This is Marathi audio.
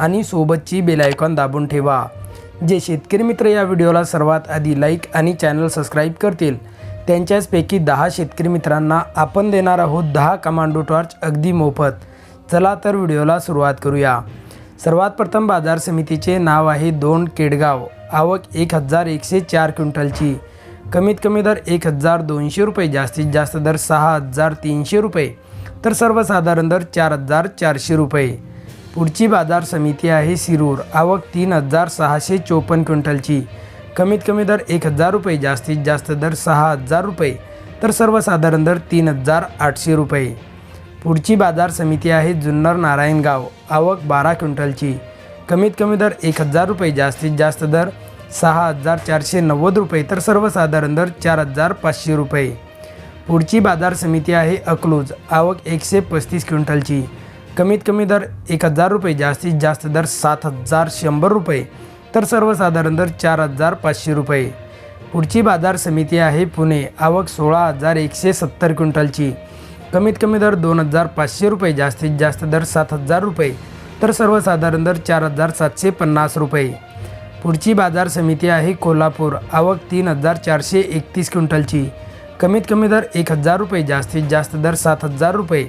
आणि सोबतची बेलायकॉन दाबून ठेवा. जे शेतकरी मित्र या व्हिडिओला सर्वात आधी लाईक आणि चॅनल सबस्क्राईब करतील त्यांच्याचपैकी दहा शेतकरी मित्रांना आपण देणार आहोत दहा कमांडो टॉर्च अगदी मोफत. चला तर व्हिडिओला सुरुवात करूया. सर्वात प्रथम बाजार समितीचे नाव आहे दोन केडगाव. आवक एक हजार एकशे चार क्विंटलची. कमीत कमी दर एक हजार दोनशे रुपये जास्तीत जास्त दर सहा हजार तीनशे रुपये. तर सर्वसाधारण दर चार हजार चारशे रुपये. पुढची बाजार समिती आहे शिरूर. आवक तीन हजार सहाशे चोपन्न क्विंटलची. कमीत कमी दर एक हजार रुपये जास्तीत जास्त दर सहा हजार रुपये तर सर्वसाधारण दर तीन हजार आठशे रुपये. पुढची बाजार समिती आहे जुन्नर नारायणगाव आवक बारा क्विंटलची. कमीत कमी दर एक हजार रुपये जास्तीत जास्त दर सहा हजार चारशे नव्वद रुपये तर सर्वसाधारण दर चार हजार पाचशे रुपये. पुढची बाजार समिती आहे अकलूज. आवक एकशे पस्तीस क्विंटलची. कमीत कमी दर एक हजार रुपये जास्तीत जास्त दर सात हजार शंभर रुपये तर सर्वसाधारण दर चार हजार पाचशे रुपये. पुढची बाजार समिती आहे पुणे आवक सोळा हजार एकशे सत्तर क्विंटलची. कमीत कमी दर दोन हजार पाचशे रुपये जास्तीत जास्त दर सात हजार रुपये तर सर्वसाधारण दर चार हजार सातशे पन्नास रुपये. पुढची बाजार समिती आहे कोल्हापूर आवक तीन हजार चारशे एकतीस क्विंटलची. कमीत कमी दर एक हजार रुपये जास्तीत जास्त दर सात हजार रुपये